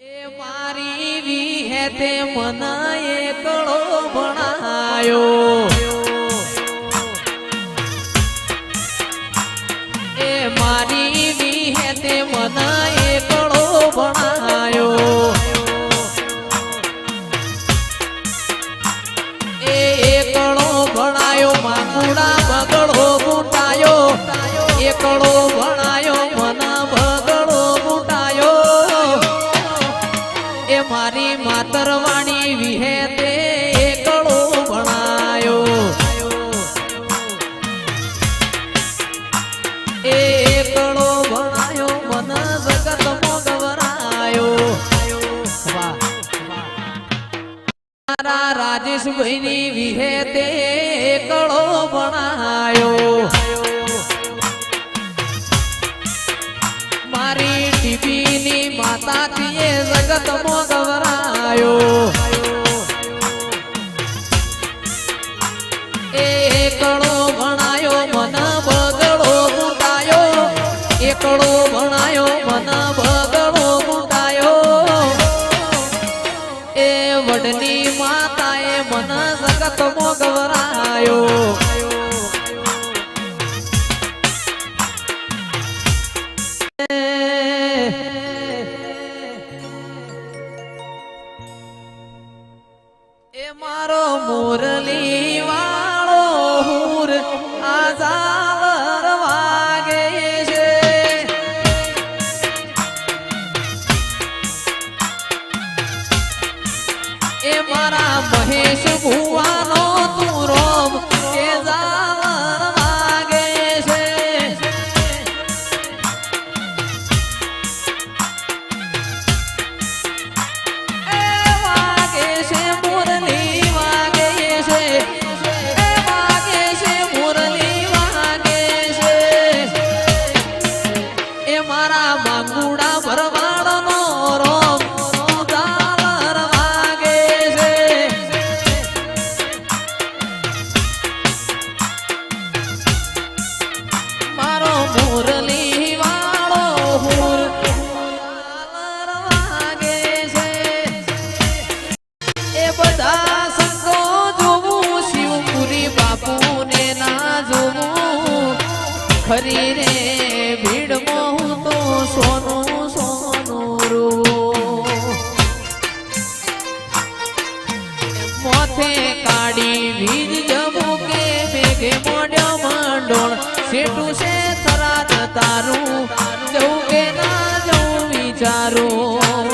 એ મારી વિહે તે મન કળો ભણાયો. એ મારી વિહે તે મન કળો ભણાયો. એ એકડો ભણાયો માકુડા બગડો બુટાયો એકડો એ મારી માતરવાણી વિહે તે એકડો ભણાયો. એ એકળો ભણાયો, મન જગત મોગવરાયો. મારા રાજેશભાઈની વિહે તે એકડો ભણાયો. એ એકડો ભણાયો મન બગડો મુટાયો એકડો ભણાયો મન બગડો મુટાયો એ વડની માતાએ મન જગત મોગવરાયો એ મારો મુરલી વાળો હુર આઝાવર વાગે છે. એ મારા મહેશ ભુવાનો મારા છે. એ બધા સંતો જોવું શિવપુરી બાપુને ના જોવું ખરી મોથે કાઢી વીજ જવું કે મેઘે મોડ્યો માંડોણ સેટું છે થરાદ તારું, જવું કે ના જવું વિચારું.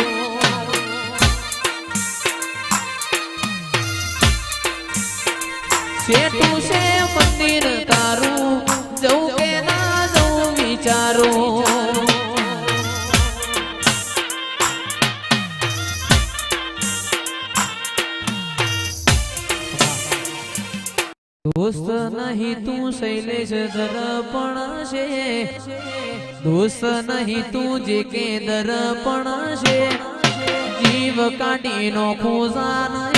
સેટું છે મંદિર તારું, જવું કે ના જવું વિચારું. દોસ્ત નહીં તું શૈલેષ દર્પણ છે. દોસ્ત નહીં તું જે કે દર્પણ છે. જીવ કાઢી નો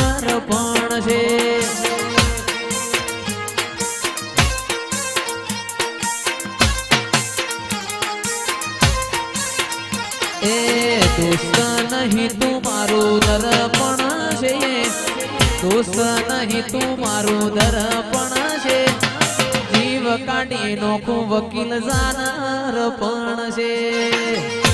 અર્પણ છે. એ દોસ્ત નહીં તું મારું દર્પણ છે. દોસ્ત નહીં તું મારું દર્પણ છે જીવ કાઢી નોખું વકીલ જાનર પણ છે